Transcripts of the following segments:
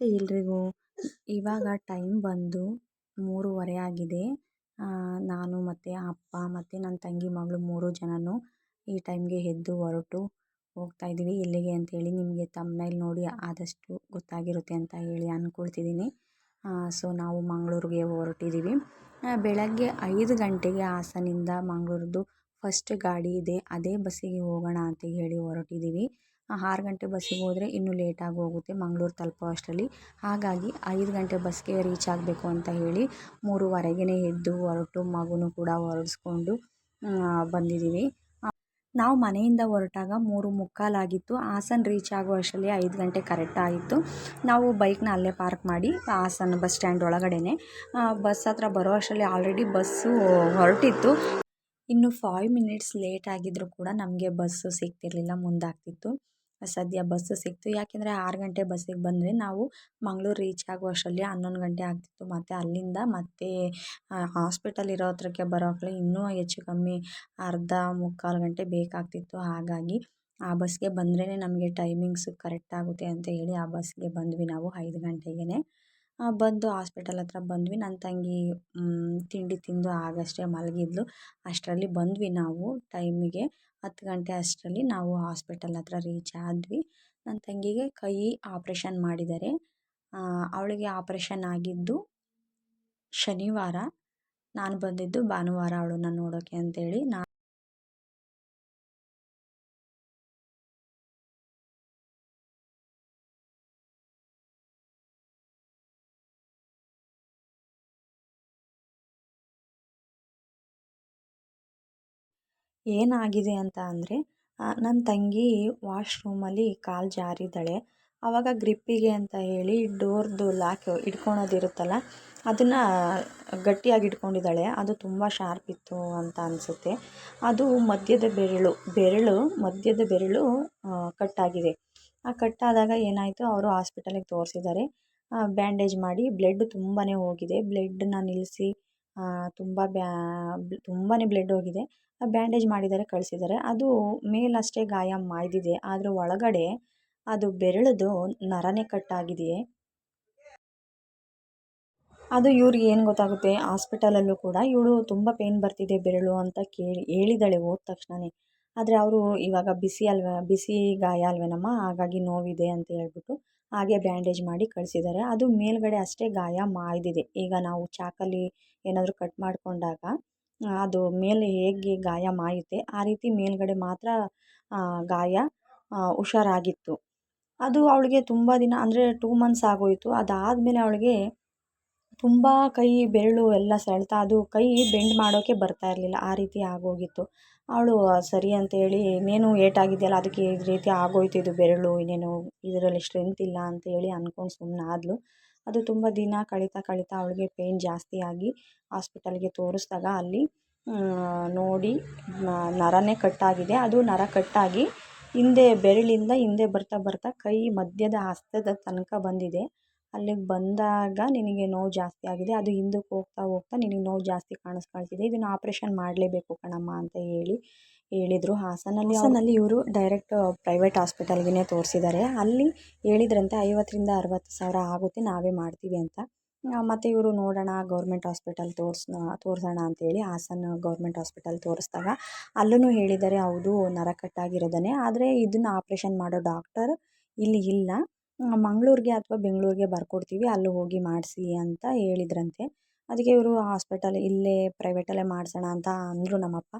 ನಮಸ್ತೆ ಎಲ್ರಿಗೂ ಇವಾಗ ಟೈಮ್ ಬಂದು ಮೂರುವರೆ ಆಗಿದೆ. ನಾನು ಮತ್ತು ಅಪ್ಪ ಮತ್ತು ನನ್ನ ತಂಗಿ ಮಗಳು ಮೂರು ಜನನು ಈ ಟೈಮ್ಗೆ ಎದ್ದು ಹೊರಟು ಹೋಗ್ತಾ ಇದ್ದೀವಿ. ಎಲ್ಲಿಗೆ ಅಂತೇಳಿ ನಿಮಗೆ ತಮ್ಮನೇಲಿ ನೋಡಿ ಆದಷ್ಟು ಗೊತ್ತಾಗಿರುತ್ತೆ ಅಂತ ಹೇಳಿ ಅಂದ್ಕೊಳ್ತಿದ್ದೀನಿ ಸೊ ನಾವು ಮಂಗಳೂರಿಗೆ ಹೊರಟಿದ್ದೀವಿ. ಬೆಳಗ್ಗೆ ಐದು ಗಂಟೆಗೆ ಹಾಸನಿಂದ ಮಂಗಳೂರದ್ದು ಫಸ್ಟ್ ಗಾಡಿ ಇದೆ. ಅದೇ ಬಸ್ಸಿಗೆ ಹೋಗೋಣ ಅಂತ ಹೇಳಿ ಹೊರಟಿದ್ದೀವಿ. ಆರು ಗಂಟೆ ಬಸ್ಸಿಗೆ ಹೋದರೆ ಇನ್ನೂ ಲೇಟಾಗಿ ಹೋಗುತ್ತೆ ಮಂಗ್ಳೂರು ತಲುಪೋ ಅಷ್ಟರಲ್ಲಿ. ಹಾಗಾಗಿ ಐದು ಗಂಟೆ ಬಸ್ಗೆ ರೀಚ್ ಆಗಬೇಕು ಅಂತ ಹೇಳಿ ಮೂರುವರೆಗೇ ಎದ್ದು ಹೊರಟು ಮಗುನೂ ಕೂಡ ಹೊರಡಿಸ್ಕೊಂಡು ಬಂದಿದ್ದೀವಿ. ನಾವು ಮನೆಯಿಂದ ಹೊರಟಾಗ ಮೂರು ಮುಕ್ಕಾಲಾಗಿತ್ತು. ಹಾಸನ ರೀಚ್ ಆಗೋ ಅಷ್ಟರಲ್ಲಿ ಐದು ಗಂಟೆ ಕರೆಕ್ಟ್ ಆಯಿತು ನಾವು ಬೈಕ್ನ ಅಲ್ಲೇ ಪಾರ್ಕ್ ಮಾಡಿ ಹಾಸನ ಬಸ್ ಸ್ಟ್ಯಾಂಡ್ ಒಳಗಡೆನೆ ಬಸ್ ಹತ್ರ ಬರೋ ಅಷ್ಟರಲ್ಲಿ ಆಲ್ರೆಡಿ ಬಸ್ಸು ಹೊರಟಿತ್ತು. ಇನ್ನು ಫೈವ್ ಮಿನಿಟ್ಸ್ ಲೇಟ್ ಆಗಿದ್ದರೂ ಕೂಡ ನಮಗೆ ಬಸ್ಸು ಸಿಗ್ತಿರಲಿಲ್ಲ, ಮುಂದಾಗ್ತಿತ್ತು. ಸದ್ಯ ಬಸ್ಸು ಸಿಕ್ತು. ಯಾಕೆಂದರೆ ಆರು ಗಂಟೆ ಬಸ್ಸಿಗೆ ಬಂದರೆ ನಾವು ಮಂಗ್ಳೂರು ರೀಚ್ ಆಗೋ ಅಷ್ಟರಲ್ಲಿ ಹನ್ನೊಂದು ಗಂಟೆ ಆಗ್ತಿತ್ತು. ಮತ್ತು ಅಲ್ಲಿಂದ ಮತ್ತೆ ಹಾಸ್ಪಿಟಲ್ ಇರೋ ಹತ್ರಕ್ಕೆ ಬರೋಕ್ಕೆ ಇನ್ನೂ ಹೆಚ್ಚು ಕಮ್ಮಿ ಅರ್ಧ ಮುಕ್ಕಾಲು ಗಂಟೆ ಬೇಕಾಗ್ತಿತ್ತು. ಹಾಗಾಗಿ ಆ ಬಸ್ಗೆ ಬಂದ್ರೇ ನಮಗೆ ಟೈಮಿಂಗ್ಸು ಕರೆಕ್ಟ್ ಆಗುತ್ತೆ ಅಂತ ಹೇಳಿ ಆ ಬಸ್ಗೆ ಬಂದ್ವಿ ನಾವು ಐದು ಗಂಟೆಗೆ ಬಂದು ಹಾಸ್ಪಿಟಲ್ ಹತ್ರ ಬಂದ್ವಿ. ನನ್ನ ತಂಗಿ ತಿಂಡಿ ತಿಂದು ಆಗಷ್ಟೇ ಮಲಗಿದ್ಲು. ಅಷ್ಟರಲ್ಲಿ ಬಂದ್ವಿ ನಾವು ಟೈಮಿಗೆ ಹತ್ತು ಗಂಟೆ ಅಷ್ಟರಲ್ಲಿ ನಾವು ಹಾಸ್ಪಿಟಲ್ ಹತ್ರ ರೀಚ್ ಆದ್ವಿ. ನನ್ನ ತಂಗಿಗೆ ಕೈ ಆಪ್ರೇಷನ್ ಮಾಡಿದ್ದಾರೆ. ಅವಳಿಗೆ ಆಪ್ರೇಷನ್ ಆಗಿದ್ದು ಶನಿವಾರ. ನಾನು ಬಂದಿದ್ದು ಭಾನುವಾರ ಅವಳನ್ನ ನೋಡೋಕ್ಕೆ ಅಂತೇಳಿ ನಾ ಏನಾಗಿದೆ ಅಂತ ಅಂದರೆ ನನ್ನ ತಂಗಿ ವಾಶ್ರೂಮಲ್ಲಿ ಕಾಲು ಜಾರಿದ್ದಾಳೆ. ಆವಾಗ ಗ್ರಿಪ್ಪಿಗೆ ಅಂತ ಹೇಳಿ ಡೋರ್ದು ಲಾಕ್ ಇಟ್ಕೊಳೋದಿರುತ್ತಲ್ಲ, ಅದನ್ನು ಗಟ್ಟಿಯಾಗಿ ಇಟ್ಕೊಂಡಿದ್ದಾಳೆ. ಅದು ತುಂಬ ಶಾರ್ಪ್ ಇತ್ತು ಅಂತ ಅನಿಸುತ್ತೆ. ಅದು ಮಧ್ಯದ ಬೆರಳು ಬೆರಳು ಮಧ್ಯದ ಬೆರಳು ಕಟ್ಟಾಗಿದೆ. ಆ ಕಟ್ಟಾದಾಗ ಏನಾಯಿತು, ಅವರು ಹಾಸ್ಪಿಟಲಿಗೆ ತೋರಿಸಿದ್ದಾರೆ. ಬ್ಯಾಂಡೇಜ್ ಮಾಡಿ, ಬ್ಲಡ್ ತುಂಬಾ ಹೋಗಿದೆ. ಬ್ಲಡ್ಡನ್ನ ನಿಲ್ಲಿಸಿ ತುಂಬ ಬ್ಯಾ ತುಂಬಾ ಬ್ಲಡ್ ಹೋಗಿದೆ. ಬ್ಯಾಂಡೇಜ್ ಮಾಡಿದ್ದಾರೆ, ಕಳಿಸಿದ್ದಾರೆ. ಅದು ಮೇಲಷ್ಟೇ ಗಾಯ ಮಾಯ್ದಿದೆ ಆದರೆ ಒಳಗಡೆ ಅದು ಬೆರಳದು ನರನೇ ಕಟ್ಟಾಗಿದೆಯೇ? ಅದು ಇವ್ರಿಗೆ ಏನು ಗೊತ್ತಾಗುತ್ತೆ? ಹಾಸ್ಪಿಟಲಲ್ಲೂ ಕೂಡ ಇವಳು ತುಂಬ ಪೇಯ್ನ್ ಬರ್ತಿದೆ ಬೆರಳು ಅಂತ ಕೇಳಿ, ಹೇಳಿದ್ದಾಳೆ ಹೋದ ತಕ್ಷಣವೇ ಆದರೆ ಅವರು ಇವಾಗ ಬಿಸಿ ಅಲ್ವ, ಬಿಸಿ ಗಾಯ ಅಲ್ವೇನಮ್ಮ? ಹಾಗಾಗಿ ನೋವಿದೆ ಅಂತ ಹೇಳ್ಬಿಟ್ಟು ಹಾಗೆ ಬ್ಯಾಂಡೇಜ್ ಮಾಡಿ ಕಳಿಸಿದ್ದಾರೆ ಅದು ಮೇಲುಗಡೆ ಅಷ್ಟೇ ಗಾಯ ಮಾಯ್ದಿದೆ. ಈಗ ನಾವು ಚಾಕಲ್ಲಿ ಏನಾದರೂ ಕಟ್ ಮಾಡಿಕೊಂಡಾಗ ಅದು ಮೇಲೆ ಹೇಗೆ ಗಾಯ ಮಾಯುತ್ತೆ, ಆ ರೀತಿ ಮೇಲುಗಡೆ ಮಾತ್ರ ಗಾಯ ಹುಷಾರಾಗಿತ್ತು. ಅದು ಅವಳಿಗೆ ತುಂಬ ದಿನ, ಅಂದರೆ ಟೂ ಮಂತ್ಸ್ ಆಗೋಯಿತು. ಅದಾದಮೇಲೆ ಅವಳಿಗೆ ತುಂಬ ಕೈ ಬೆರಳು ಎಲ್ಲ ಸೆಳೆತ ಅದು ಕೈ ಬೆಂಡ್ ಮಾಡೋಕ್ಕೆ ಬರ್ತಾ ಇರಲಿಲ್ಲ, ಆ ರೀತಿ ಆಗೋಗಿತ್ತು. ಅವಳು ಸರಿ ಅಂತೇಳಿ ಇನ್ನೇನು ಏಟಾಗಿದೆಯಲ್ಲ, ಅದಕ್ಕೆ ಈ ರೀತಿ ಆಗೋಯ್ತು ಇದು ಬೆರಳು, ಇನ್ನೇನು ಇದರಲ್ಲಿ ಸ್ಟ್ರೆಂತ್ ಇಲ್ಲ ಅಂತೇಳಿ ಅಂದ್ಕೊಂಡು ಸುಮ್ಮನಾದ್ಲು ಅದು ತುಂಬ ದಿನ ಕಳೀತಾ ಕಳೀತಾ ಅವಳಿಗೆ ಪೇಯ್ನ್ ಜಾಸ್ತಿ ಆಗಿ ಹಾಸ್ಪಿಟಲ್ಗೆ ತೋರಿಸ್ದಾಗ ಅಲ್ಲಿ ನೋಡಿ ನರನೇ ಕಟ್ಟಾಗಿದೆ. ಅದು ನರ ಕಟ್ಟಾಗಿ ಹಿಂದೆ ಬೆರಳಿಂದ ಹಿಂದೆ ಬರ್ತಾ ಬರ್ತಾ ಕೈ ಮಧ್ಯದ ಹಸ್ತದ ತನಕ ಬಂದಿದೆ. ಅಲ್ಲಿಗೆ ಬಂದಾಗ ನಿನಗೆ ನೋವು ಜಾಸ್ತಿ ಆಗಿದೆ. ಅದು ಹಿಂದಕ್ಕೆ ಹೋಗ್ತಾ ಹೋಗ್ತಾ ನಿನಗೆ ನೋವು ಜಾಸ್ತಿ ಕಾಣಿಸ್ಕೊಳ್ತಿದೆ. ಇದನ್ನು ಆಪ್ರೇಷನ್ ಮಾಡಲೇಬೇಕು ಕಣಮ್ಮ ಅಂತ ಹೇಳಿ ಹೇಳಿದರು ಹಾಸನಲ್ಲಿ ಹಾಸನಲ್ಲಿ ಇವರು ಡೈರೆಕ್ಟ್ ಪ್ರೈವೇಟ್ ಹಾಸ್ಪಿಟಲ್ಗೆ ತೋರಿಸಿದ್ದಾರೆ. ಅಲ್ಲಿ ಹೇಳಿದ್ರಂತೆ ಐವತ್ತರಿಂದ ಅರವತ್ತು ಸಾವಿರ ಆಗುತ್ತೆ, ನಾವೇ ಮಾಡ್ತೀವಿ ಅಂತ. ಮತ್ತು ಇವರು ನೋಡೋಣ, ಗೌರ್ಮೆಂಟ್ ಹಾಸ್ಪಿಟಲ್ ತೋರಿಸ ತೋರಿಸೋಣ ಅಂತೇಳಿ ಹಾಸನ ಗೌರ್ಮೆಂಟ್ ಹಾಸ್ಪಿಟಲ್ ತೋರಿಸ್ದಾಗ ಅಲ್ಲೂ ಹೇಳಿದ್ದಾರೆ, ಹೌದು ನರ ಕಟ್ಟಾಗಿರೋದನ್ನೇ ಆದರೆ ಇದನ್ನು ಆಪ್ರೇಷನ್ ಮಾಡೋ ಡಾಕ್ಟರ್ ಇಲ್ಲಿ ಇಲ್ಲ. ಮಂಗಳೂರಿಗೆ ಅಥವಾ ಬೆಂಗಳೂರಿಗೆ ಬರ್ಕೊಡ್ತೀವಿ, ಅಲ್ಲಿ ಹೋಗಿ ಮಾಡಿಸಿ ಅಂತ ಹೇಳಿದ್ರಂತೆ. ಅದಕ್ಕೆ ಇವರು ಹಾಸ್ಪಿಟಲ್ ಇಲ್ಲೇ ಪ್ರೈವೇಟಲ್ಲೇ ಮಾಡಿಸೋಣ ಅಂತ ಅಂದರು ನಮ್ಮಪ್ಪ.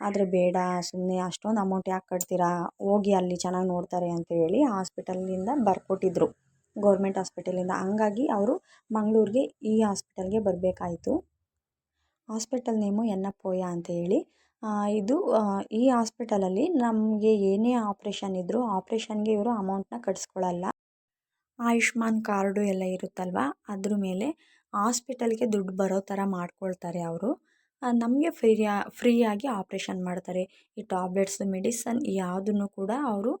ಆದರೆ ಬೇಡ ಸುಮ್ಮನೆ ಅಷ್ಟೊಂದು ಅಮೌಂಟ್ ಯಾಕೆ ಕಟ್ತೀರಾ? ಹೋಗಿ ಅಲ್ಲಿ ಚೆನ್ನಾಗಿ ನೋಡ್ತಾರೆ ಅಂತ ಹೇಳಿ ಹಾಸ್ಪಿಟಲಿಂದ ಬರ್ಕೊಟ್ಟಿದ್ರು. ಗೌರ್ಮೆಂಟ್ ಹಾಸ್ಪಿಟಲಿಂದ ಹಂಗಾಗಿ ಅವರು ಮಂಗಳೂರಿಗೆ ಈ ಹಾಸ್ಪಿಟಲ್ಗೆ ಬರಬೇಕಾಯಿತು. ಹಾಸ್ಪಿಟಲ್ ನೇಮು ಎನ್ನಪ್ಪೋಯ ಅಂತ ಹೇಳಿ. ಇದು ಈ ಹಾಸ್ಪಿಟಲಲ್ಲಿ ನಮಗೆ ಏನೇ ಆಪ್ರೇಷನ್ ಇದ್ದರೂ ಆಪ್ರೇಷನ್ಗೆ ಇವರು ಅಮೌಂಟನ್ನ ಕಟ್ಸ್ಕೊಳ್ಳಲ್ಲ ಆಯುಷ್ಮಾನ್ ಕಾರ್ಡು ಎಲ್ಲ ಇರುತ್ತಲ್ವ? ಅದ್ರ ಮೇಲೆ ಆಸ್ಪಿಟಲ್ಗೆ ದುಡ್ಡು ಬರೋ ಥರ ಮಾಡ್ಕೊಳ್ತಾರೆ ಅವರು. ನಮಗೆ ಫ್ರೀಯಾ, ಫ್ರೀಯಾಗಿ ಆಪ್ರೇಷನ್ ಮಾಡ್ತಾರೆ. ಈ ಟಾಬ್ಲೆಟ್ಸ್ ಮೆಡಿಸನ್ ಯಾವುದನ್ನು ಕೂಡ ಅವರು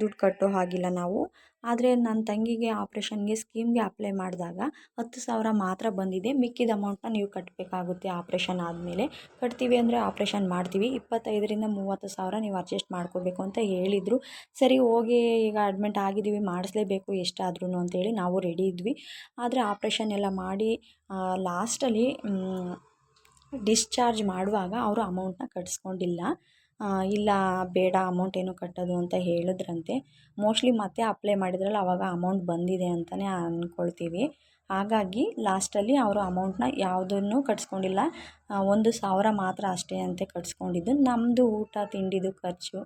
ದುಡ್ಡು ಕಟ್ಟೋ ಹಾಗಿಲ್ಲ ನಾವು. ಆದರೆ ನನ್ನ ತಂಗಿಗೆ ಆಪ್ರೇಷನ್ಗೆ ಸ್ಕೀಮ್ಗೆ ಅಪ್ಲೈ ಮಾಡಿದಾಗ ಹತ್ತು ಸಾವಿರ ಮಾತ್ರ ಬಂದಿದೆ. ಮಿಕ್ಕಿದ ಅಮೌಂಟನ್ನ ನೀವು ಕಟ್ಟಬೇಕಾಗುತ್ತೆ ಆಪ್ರೇಷನ್ ಆದಮೇಲೆ. ಕಟ್ತೀವಿ ಅಂದರೆ ಆಪ್ರೇಷನ್ ಮಾಡ್ತೀವಿ. ಇಪ್ಪತ್ತೈದರಿಂದ ಮೂವತ್ತು ಸಾವಿರ ನೀವು ಅಡ್ಜಸ್ಟ್ ಮಾಡ್ಕೋಬೇಕು ಅಂತ ಹೇಳಿದರು. ಸರಿ, ಹೋಗಿ ಈಗ ಅಡ್ಮಿಟ್ ಆಗಿದ್ದೀವಿ, ಮಾಡಿಸ್ಲೇಬೇಕು ಎಷ್ಟಾದ್ರೂ ಅಂತೇಳಿ ನಾವು ರೆಡಿ ಇದ್ವಿ. ಆದರೆ ಆಪ್ರೇಷನ್ ಎಲ್ಲ ಮಾಡಿ ಲಾಸ್ಟಲ್ಲಿ ಡಿಸ್ಚಾರ್ಜ್ ಮಾಡುವಾಗ ಅವರು ಅಮೌಂಟನ್ನ ಕಟ್ಟಿಸ್ಕೊಂಡಿಲ್ಲ ಇಲ್ಲ ಬೇಡ ಅಮೌಂಟ್ ಏನು ಕಟ್ಟೋದು ಅಂತ ಹೇಳಿದ್ರಂತೆ. ಮೋಸ್ಟ್ಲಿ ಮತ್ತೆ ಅಪ್ಲೈ ಮಾಡಿದ್ರಲ್ಲ ಆವಾಗ ಅಮೌಂಟ್ ಬಂದಿದೆ ಅಂತಲೇ ಅಂದ್ಕೊಳ್ತೀವಿ ಹಾಗಾಗಿ ಲಾಸ್ಟಲ್ಲಿ ಅವರು ಅಮೌಂಟ್ನ ಯಾವುದನ್ನೂ ಕಟ್ಸ್ಕೊಂಡಿಲ್ಲ. ಒಂದು ಸಾವಿರ ಮಾತ್ರ ಅಷ್ಟೇ ಅಂತೆ ಕಟ್ಸ್ಕೊಂಡಿದ್ದು. ನಮ್ಮದು ಊಟ, ತಿಂಡಿದು ಖರ್ಚು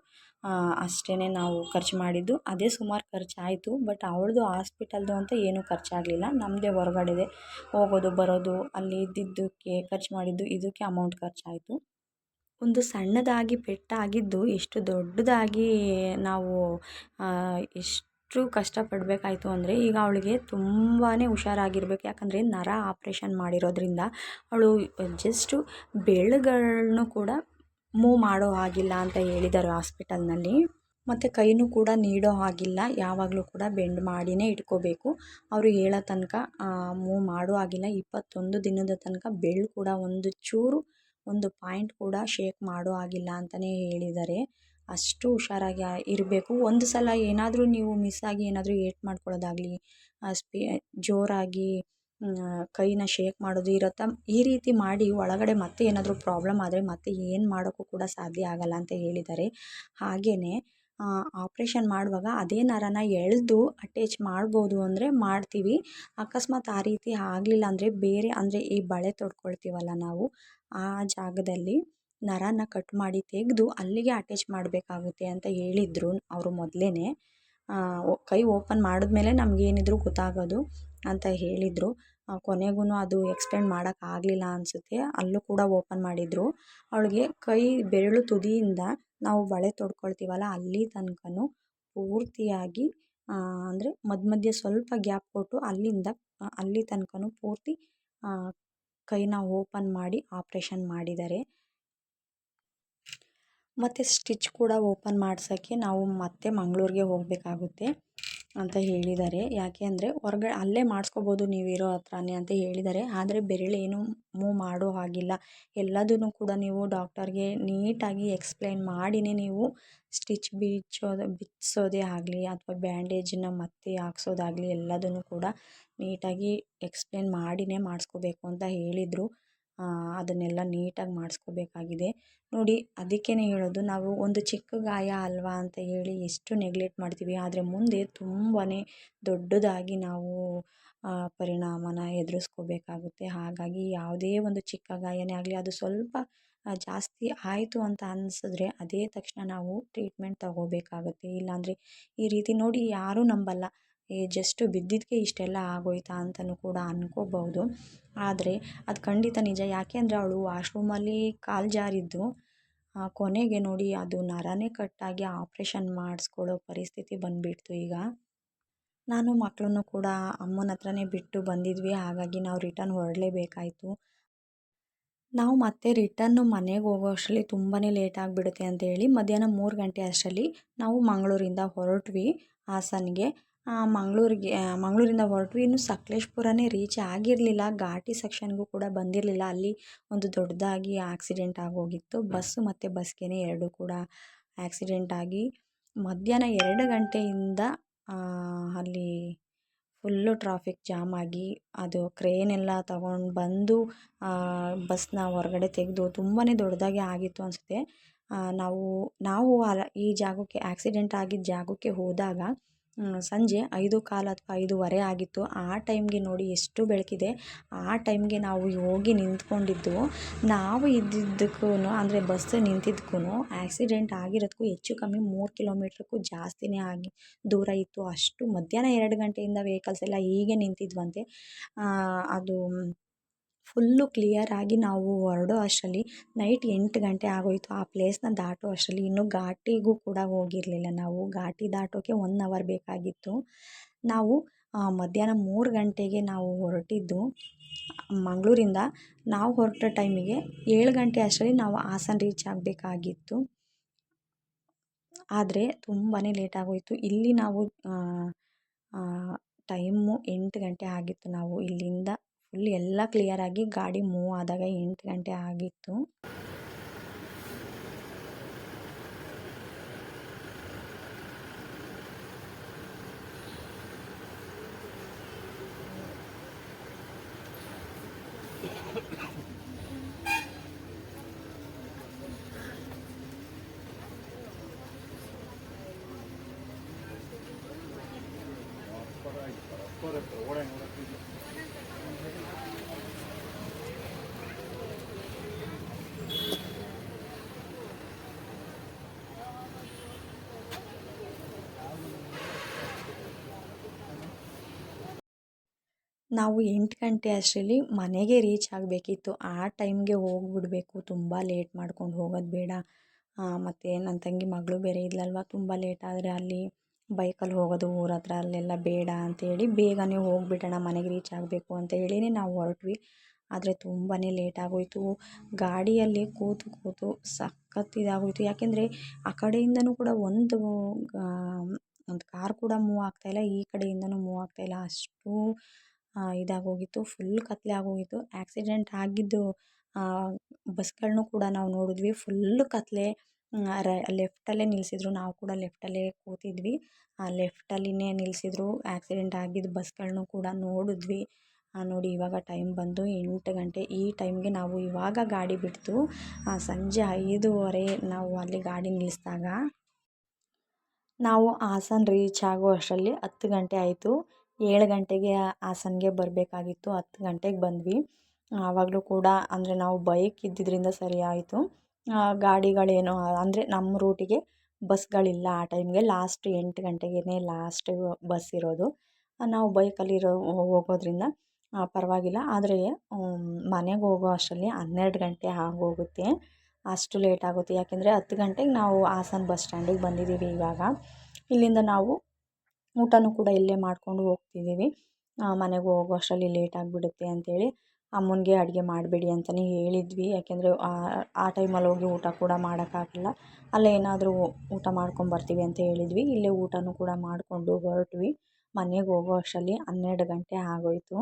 ಅಷ್ಟೇ ನಾವು ಖರ್ಚು ಮಾಡಿದ್ದು. ಅದೇ ಸುಮಾರು ಖರ್ಚಾಯಿತು ಬಟ್ ಅವಳದು ಹಾಸ್ಪಿಟಲ್ದು ಅಂತ ಏನೂ ಖರ್ಚಾಗಲಿಲ್ಲ. ನಮ್ಮದೇ ಹೊರಗಡೆದೆ ಹೋಗೋದು, ಬರೋದು, ಅಲ್ಲಿ ಇದ್ದಿದ್ದಕ್ಕೆ ಖರ್ಚು ಮಾಡಿದ್ದು, ಇದಕ್ಕೆ ಅಮೌಂಟ್ ಖರ್ಚಾಯಿತು. ಒಂದು ಸಣ್ಣದಾಗಿ ಪೆಟ್ಟಾಗಿದ್ದು ಎಷ್ಟು ದೊಡ್ಡದಾಗಿ ನಾವು ಎಷ್ಟು ಕಷ್ಟಪಡಬೇಕಾಯ್ತು ಅಂದರೆ ಈಗ ಅವಳಿಗೆ ತುಂಬಾ ಹುಷಾರಾಗಿರ್ಬೇಕು. ಯಾಕಂದರೆ ನರ ಆಪ್ರೇಷನ್ ಮಾಡಿರೋದ್ರಿಂದ ಅವಳು ಜಸ್ಟು ಬೆಳ್ಳುಗಳನ್ನು ಕೂಡ ಮೂವ್ ಮಾಡೋ ಹಾಗಿಲ್ಲ ಅಂತ ಹೇಳಿದ್ದಾರೆ ಹಾಸ್ಪಿಟಲ್ನಲ್ಲಿ. ಮತ್ತು ಕೈನೂ ಕೂಡ ನೀಡೋ ಹಾಗಿಲ್ಲ. ಯಾವಾಗಲೂ ಕೂಡ ಬೆಂಡ್ ಮಾಡಿನೇ ಇಟ್ಕೋಬೇಕು. ಅವರು ಹೇಳೋ ತನಕ ಮೂವ್ ಮಾಡೋ ಹಾಗಿಲ್ಲ. ಇಪ್ಪತ್ತೊಂದು ದಿನದ ತನಕ ಬೆಳ್ಳು ಕೂಡ ಒಂದು ಚೂರು ಒಂದು ಪಾಯಿಂಟ್ ಕೂಡ ಶೇಕ್ ಮಾಡೋ ಹಾಗಿಲ್ಲ ಅಂತಲೇ ಹೇಳಿದ್ದಾರೆ. ಅಷ್ಟು ಹುಷಾರಾಗಿ ಇರಬೇಕು. ಒಂದು ಸಲ ಏನಾದರೂ ನೀವು ಮಿಸ್ ಆಗಿ ಏನಾದರೂ ಏಟ್ ಮಾಡ್ಕೊಳ್ಳೋದಾಗಲಿ ಸ್ಪೀ, ಜೋರಾಗಿ ಕೈನ ಶೇಕ್ ಮಾಡೋದು ಇರುತ್ತೆ ಈ ರೀತಿ ಮಾಡಿ ಒಳಗಡೆ ಮತ್ತೆ ಏನಾದರೂ ಪ್ರಾಬ್ಲಮ್ ಆದರೆ ಮತ್ತೆ ಏನು ಮಾಡೋಕ್ಕೂ ಕೂಡ ಸಾಧ್ಯ ಆಗಲ್ಲ ಅಂತ ಹೇಳಿದ್ದಾರೆ. ಹಾಗೆಯೇ ಆಪ್ರೇಷನ್ ಮಾಡುವಾಗ ಅದೇ ನರನ ಎಳೆದು ಅಟ್ಯಾಚ್ ಮಾಡ್ಬೋದು ಅಂದರೆ ಮಾಡ್ತೀವಿ. ಅಕಸ್ಮಾತ್ ಆ ರೀತಿ ಆಗಲಿಲ್ಲ ಅಂದರೆ ಬೇರೆ ಅಂದರೆ ಈ ಬಳೆ ತೊಡ್ಕೊಳ್ತೀವಲ್ಲ ನಾವು ಆ ಜಾಗದಲ್ಲಿ ನರನ ಕಟ್ ಮಾಡಿ ತೆಗೆದು ಅಲ್ಲಿಗೆ ಅಟ್ಯಾಚ್ ಮಾಡಬೇಕಾಗುತ್ತೆ ಅಂತ ಹೇಳಿದ್ರು ಅವರು ಮೊದಲೇ ಕೈ ಓಪನ್ ಮಾಡಿದ್ಮೇಲೆ ನಮಗೇನಿದ್ರು ಗೊತ್ತಾಗೋದು ಅಂತ ಹೇಳಿದರು. ಕೊನೆಗೂ ಅದು ಎಕ್ಸ್ಪ್ಲೇನ್ ಮಾಡೋಕ್ಕಾಗಲಿಲ್ಲ ಅನಿಸುತ್ತೆ. ಅಲ್ಲೂ ಕೂಡ ಓಪನ್ ಮಾಡಿದರು. ಅವಳಿಗೆ ಕೈ ಬೆರಳು ತುದಿಯಿಂದ ನಾವು ಬಳೆ ತೊಡ್ಕೊಳ್ತೀವಲ್ಲ, ಅಲ್ಲಿ ತನಕನೂ ಪೂರ್ತಿಯಾಗಿ ಅಂದರೆ ಮಧ್ಯ ಮಧ್ಯೆ ಸ್ವಲ್ಪ ಗ್ಯಾಪ್ ಕೊಟ್ಟು ಅಲ್ಲಿಂದ ಅಲ್ಲಿ ತನಕನೂ ಪೂರ್ತಿ ಕೈನ ಓಪನ್ ಮಾಡಿ ಆಪ್ರೇಷನ್ ಮಾಡಿದ್ದಾರೆ ಮತ್ತು ಸ್ಟಿಚ್ ಕೂಡ ಓಪನ್ ಮಾಡ್ಸೋಕ್ಕೆ ನಾವು ಮತ್ತೆ ಮಂಗಳೂರಿಗೆ ಹೋಗಬೇಕಾಗುತ್ತೆ. ಅಂತ ಹೇಳಿದ್ದಾರೆ ಯಾಕೆ ಅಂದರೆ ಹೊರ್ಗಡೆ ಅಲ್ಲೇ ಮಾಡಿಸ್ಕೋಬೋದು ನೀವು ಇರೋ ಹತ್ರನೇ ಅಂತ ಹೇಳಿದ್ದಾರೆ ಆದರೆ ಬೆರಳೇನು ಮೂವ್ ಮಾಡೋ ಹಾಗಿಲ್ಲ. ಎಲ್ಲದನ್ನು ಕೂಡ ನೀವು ಡಾಕ್ಟರ್ಗೆ ನೀಟಾಗಿ ಎಕ್ಸ್ಪ್ಲೇನ್ ಮಾಡಿಯೇ ನೀವು ಸ್ಟಿಚ್ ಬಿಚ್ಚೋದು ಬಿಚ್ಚಿಸೋದೇ ಆಗಲಿ ಅಥವಾ ಬ್ಯಾಂಡೇಜನ್ನ ಮತ್ತೆ ಹಾಕ್ಸೋದಾಗಲಿ ಎಲ್ಲದನ್ನು ಕೂಡ ನೀಟಾಗಿ ಎಕ್ಸ್ಪ್ಲೇನ್ ಮಾಡಿಯೇ ಮಾಡಿಸ್ಕೋಬೇಕು ಅಂತ ಹೇಳಿದರು. ಅದನ್ನೆಲ್ಲ ನೀಟಾಗಿ ಮಾಡಿಸ್ಕೋಬೇಕಾಗಿದೆ. ನೋಡಿ ಅದಕ್ಕೇ ಹೇಳೋದು, ನಾವು ಒಂದು ಚಿಕ್ಕ ಗಾಯ ಅಲ್ವಾ ಅಂತ ಹೇಳಿ ಎಷ್ಟು ನೆಗ್ಲೆಕ್ಟ್ ಮಾಡ್ತೀವಿ, ಆದರೆ ಮುಂದೆ ತುಂಬಾ ದೊಡ್ಡದಾಗಿ ನಾವು ಪರಿಣಾಮನ ಎದುರಿಸ್ಕೋಬೇಕಾಗುತ್ತೆ. ಹಾಗಾಗಿ ಯಾವುದೇ ಒಂದು ಚಿಕ್ಕ ಗಾಯನೇ ಆಗಲಿ, ಅದು ಸ್ವಲ್ಪ ಜಾಸ್ತಿ ಆಯಿತು ಅಂತ ಅನ್ನಿಸಿದ್ರೆ ಅದೇ ತಕ್ಷಣ ನಾವು ಟ್ರೀಟ್ಮೆಂಟ್ ತಗೋಬೇಕಾಗುತ್ತೆ. ಇಲ್ಲಾಂದರೆ ಈ ರೀತಿ ನೋಡಿ, ಯಾರೂ ನಂಬಲ್ಲ. ಏ, ಜಸ್ಟ್ ಬಿದ್ದಿದ್ದಕ್ಕೆ ಇಷ್ಟೆಲ್ಲ ಆಗೋಯ್ತಾ ಅಂತಲೂ ಕೂಡ ಅನ್ಕೋಬಹುದು. ಆದರೆ ಅದು ಖಂಡಿತ ನಿಜ. ಯಾಕೆ ಅಂದರೆ ಅವಳು ವಾಶ್ರೂಮಲ್ಲಿ ಕಾಲು ಜಾರಿದ್ದು ಕೊನೆಗೆ ನೋಡಿ ಅದು ನರನೇ ಕಟ್ಟಾಗಿ ಆಪ್ರೇಷನ್ ಮಾಡಿಸ್ಕೊಳ್ಳೋ ಪರಿಸ್ಥಿತಿ ಬಂದುಬಿಡ್ತು ಈಗ. ನಾನು ಮಕ್ಕಳನ್ನು ಕೂಡ ಅಮ್ಮನ ಹತ್ರನೇ ಬಿಟ್ಟು ಬಂದಿದ್ವಿ, ಹಾಗಾಗಿ ನಾವು ರಿಟರ್ನ್ ಹೊರಡಲೇಬೇಕಾಯಿತು. ನಾವು ಮತ್ತೆ ರಿಟರ್ನು ಮನೆಗೆ ಹೋಗೋ ಅಷ್ಟರಲ್ಲಿ ತುಂಬಾ ಲೇಟ್ ಆಗಿಬಿಡುತ್ತೆ ಅಂತ ಹೇಳಿ ಮಧ್ಯಾಹ್ನ ಮೂರು ಗಂಟೆ ಅಷ್ಟರಲ್ಲಿ ನಾವು ಮಂಗಳೂರಿಂದ ಹೊರಟ್ವಿ ಹಾಸನ್ಗೆ. ಮಂಗಳೂರಿಗೆ ಮಂಗಳೂರಿಂದ ಹೊರಟ್ವಿ ಇನ್ನೂ ಸಕಲೇಶ್ಪುರನೇ ರೀಚ್ ಆಗಿರಲಿಲ್ಲ. ಘಾಟಿ ಸೆಕ್ಷನ್ಗೂ ಕೂಡ ಬಂದಿರಲಿಲ್ಲ. ಅಲ್ಲಿ ಒಂದು ದೊಡ್ಡದಾಗಿ ಆಕ್ಸಿಡೆಂಟ್ ಆಗೋಗಿತ್ತು. ಬಸ್ಸು ಮತ್ತು ಬಸ್ಗೆನೇ ಎರಡೂ ಕೂಡ ಆಕ್ಸಿಡೆಂಟ್ ಆಗಿ ಮಧ್ಯಾಹ್ನ ಎರಡು ಗಂಟೆಯಿಂದ ಅಲ್ಲಿ ಫುಲ್ಲು ಟ್ರಾಫಿಕ್ ಜಾಮ್ ಆಗಿ ಅದು ಕ್ರೇನ್ ಎಲ್ಲ ತಗೊಂಡು ಬಂದು ಬಸ್ನ ಹೊರಗಡೆ ತೆಗೆದು ತುಂಬಾ ದೊಡ್ಡದಾಗಿ ಆಗಿತ್ತು ಅನಿಸುತ್ತೆ. ನಾವು ನಾವು ಈ ಜಾಗಕ್ಕೆ, ಆಕ್ಸಿಡೆಂಟ್ ಆಗಿದ್ದ ಜಾಗಕ್ಕೆ ಹೋದಾಗ ಸಂಜೆ ಐದು ಕಾಲು ಅಥವಾ ಐದೂವರೆ ಆಗಿತ್ತು. ಆ ಟೈಮ್ಗೆ ನೋಡಿ ಎಷ್ಟು ಬೆಳಕಿದೆ. ಆ ಟೈಮ್ಗೆ ನಾವು ಹೋಗಿ ನಿಂತ್ಕೊಂಡಿದ್ದು, ನಾವು ಇದ್ದಿದ್ದಕ್ಕೂ, ಅಂದರೆ ಬಸ್ ನಿಂತಿದ್ದಕ್ಕೂ ಆಕ್ಸಿಡೆಂಟ್ ಆಗಿರೋದಕ್ಕೂ ಹೆಚ್ಚು ಕಮ್ಮಿ ಮೂರು ಕಿಲೋಮೀಟ್ರಕ್ಕೂ ಜಾಸ್ತಿನೇ ಆಗಿ ದೂರ ಇತ್ತು. ಅಷ್ಟು ಮಧ್ಯಾಹ್ನ ಎರಡು ಗಂಟೆಯಿಂದ ವೆಹಿಕಲ್ಸ್ ಎಲ್ಲ ಹೀಗೆ ನಿಂತಿದ್ವಂತೆ. ಅದು ಫುಲ್ಲು ಕ್ಲಿಯರಾಗಿ ನಾವು ಹೊರಡೋ ಅಷ್ಟರಲ್ಲಿ ನೈಟ್ ಎಂಟು ಗಂಟೆ ಆಗೋಯಿತು. ಆ ಪ್ಲೇಸ್ನ ದಾಟೋ ಅಷ್ಟರಲ್ಲಿ ಇನ್ನೂ ಘಾಟಿಗೂ ಕೂಡ ಹೋಗಿರಲಿಲ್ಲ ನಾವು. ಘಾಟಿ ದಾಟೋಕ್ಕೆ ಒನ್ ಅವರ್ ಬೇಕಾಗಿತ್ತು. ನಾವು ಮಧ್ಯಾಹ್ನ ಮೂರು ಗಂಟೆಗೆ ನಾವು ಹೊರಟಿದ್ದು, ಮಂಗಳೂರಿಂದ ನಾವು ಹೊರಟ ಟೈಮಿಗೆ ಏಳು ಗಂಟೆ ಅಷ್ಟರಲ್ಲಿ ನಾವು ಹಾಸನ ರೀಚ್ ಆಗಬೇಕಾಗಿತ್ತು. ಆದರೆ ತುಂಬಾ ಲೇಟ್ ಆಗೋಯಿತು. ಇಲ್ಲಿ ನಾವು ಟೈಮು ಎಂಟು ಗಂಟೆ ಆಗಿತ್ತು ನಾವು ಇಲ್ಲಿಂದ ಫುಲ್ ಎಲ್ಲ ಕ್ಲಿಯರಾಗಿ ಗಾಡಿ ಮೂವ್ ಆದಾಗ ಎಂಟು ಗಂಟೆ ಆಗಿತ್ತು ನಾವು ಎಂಟು ಗಂಟೆ ಅಷ್ಟರಲ್ಲಿ ಮನೆಗೆ ರೀಚ್ ಆಗಬೇಕಿತ್ತು. ಆ ಟೈಮ್ಗೆ ಹೋಗ್ಬಿಡ್ಬೇಕು. ತುಂಬ ಲೇಟ್ ಮಾಡ್ಕೊಂಡು ಹೋಗೋದು ಬೇಡ. ಮತ್ತು ನನ್ನ ತಂಗಿ ಮಗಳು ಬೇರೆ ಇದ್ಲಲ್ವ? ತುಂಬ ಲೇಟ್ ಆದರೆ ಅಲ್ಲಿ ಬೈಕಲ್ಲಿ ಹೋಗೋದು, ಊರ ಹತ್ರ ಅಲ್ಲೆಲ್ಲ ಬೇಡ ಅಂತೇಳಿ ಬೇಗನೆ ಹೋಗ್ಬಿಡೋಣ, ಮನೆಗೆ ರೀಚ್ ಆಗಬೇಕು ಅಂತ ಹೇಳಿನೇ ನಾವು ಹೊರಟ್ವಿ. ಆದರೆ ತುಂಬಾ ಲೇಟ್ ಆಗೋಯಿತು. ಗಾಡಿಯಲ್ಲಿ ಕೂತು ಕೂತು ಸಖತ್ ಇದಾಗೋಯಿತು. ಯಾಕೆಂದರೆ ಆ ಕಡೆಯಿಂದನೂ ಕೂಡ ಒಂದು ಒಂದು ಕಾರ್ ಕೂಡ ಮೂವ್ ಆಗ್ತಾಯಿಲ್ಲ ಈ ಕಡೆಯಿಂದನೂ ಮೂವ್ ಆಗ್ತಾಯಿಲ್ಲ ಅಷ್ಟು ಇದಾಗೋಗಿತ್ತು ಫುಲ್ ಕತ್ತಲೆ ಆಗೋಗಿತ್ತು. ಆಕ್ಸಿಡೆಂಟ್ ಆಗಿದ್ದು ಬಸ್ಗಳನ್ನೂ ಕೂಡ ನಾವು ನೋಡಿದ್ವಿ. ಫುಲ್ ಕತ್ತಲೆ ಲೆಫ್ಟಲ್ಲೇ ನಿಲ್ಲಿಸಿದ್ರು ನಾವು ಕೂಡ ಲೆಫ್ಟಲ್ಲೇ ಕೂತಿದ್ವಿ. ಆ ಲೆಫ್ಟಲ್ಲಿನೇ ನಿಲ್ಲಿಸಿದ್ರು ಆಕ್ಸಿಡೆಂಟ್ ಆಗಿದ್ದ ಬಸ್ಗಳನ್ನೂ ಕೂಡ ನೋಡಿದ್ವಿ. ನೋಡಿ ಇವಾಗ ಟೈಮ್ ಬಂದು ಎಂಟು ಗಂಟೆ. ಈ ಟೈಮ್ಗೆ ನಾವು ಇವಾಗ ಗಾಡಿ ಬಿಡ್ತು. ಸಂಜೆ ಐದೂವರೆ ನಾವು ಅಲ್ಲಿ ಗಾಡಿ ನಿಲ್ಲಿಸಿದಾಗ ನಾವು ಹಾಸನ ರೀಚ್ ಆಗೋ ಅಷ್ಟರಲ್ಲಿ ಹತ್ತು ಗಂಟೆ ಆಯಿತು. ಏಳು ಗಂಟೆಗೆ ಹಾಸನ್ಗೆ ಬರಬೇಕಾಗಿತ್ತು, ಹತ್ತು ಗಂಟೆಗೆ ಬಂದ್ವಿ. ಆವಾಗಲೂ ಕೂಡ ಅಂದರೆ ನಾವು ಬೈಕ್ ಇದ್ದಿದ್ದರಿಂದ ಸರಿ ಆಯಿತು. ಗಾಡಿಗಳೇನು, ಅಂದರೆ ನಮ್ಮ ರೂಟಿಗೆ ಬಸ್ಗಳಿಲ್ಲ ಆ ಟೈಮ್ಗೆ ಲಾಸ್ಟ್ ಎಂಟು ಗಂಟೆಗೇ ಲಾಸ್ಟ್ ಬಸ್ ಇರೋದು. ನಾವು ಬೈಕಲ್ಲಿರೋ ಹೋಗೋದ್ರಿಂದ ಪರವಾಗಿಲ್ಲ. ಆದರೆ ಮನೆಗೆ ಹೋಗೋ ಅಷ್ಟರಲ್ಲಿ ಹನ್ನೆರಡು ಗಂಟೆ ಆಗೋಗುತ್ತೆ ಅಷ್ಟು ಲೇಟ್ ಆಗುತ್ತೆ. ಯಾಕೆಂದರೆ ಹತ್ತು ಗಂಟೆಗೆ ನಾವು ಹಾಸನ ಬಸ್ ಸ್ಟ್ಯಾಂಡಿಗೆ ಬಂದಿದ್ದೀವಿ ಇವಾಗ. ಇಲ್ಲಿಂದ ನಾವು ಊಟನೂ ಕೂಡ ಇಲ್ಲೇ ಮಾಡಿಕೊಂಡು ಹೋಗ್ತಿದ್ದೀವಿ. ಮನೆಗೆ ಹೋಗೋ ಅಷ್ಟರಲ್ಲಿ ಲೇಟ್ ಆಗಿಬಿಡುತ್ತೆ ಅಂತೇಳಿ ಅಮ್ಮನಿಗೆ ಅಡುಗೆ ಮಾಡಬೇಡಿ ಅಂತಲೇ ಹೇಳಿದ್ವಿ. ಯಾಕೆಂದರೆ, ಆ ಟೈಮಲ್ಲಿ ಹೋಗಿ ಊಟ ಕೂಡ ಮಾಡೋಕ್ಕಾಗಲ್ಲ. ಅಲ್ಲೇ ಏನಾದರೂ ಊಟ ಮಾಡ್ಕೊಂಬರ್ತೀವಿ ಅಂತ ಹೇಳಿದ್ವಿ. ಇಲ್ಲೇ ಊಟನೂ ಕೂಡ ಮಾಡಿಕೊಂಡು ಹೊರಟ್ವಿ. ಮನೆಗೆ ಹೋಗೋ ಅಷ್ಟರಲ್ಲಿ ಹನ್ನೆರಡು ಗಂಟೆ ಆಗೋಯಿತು.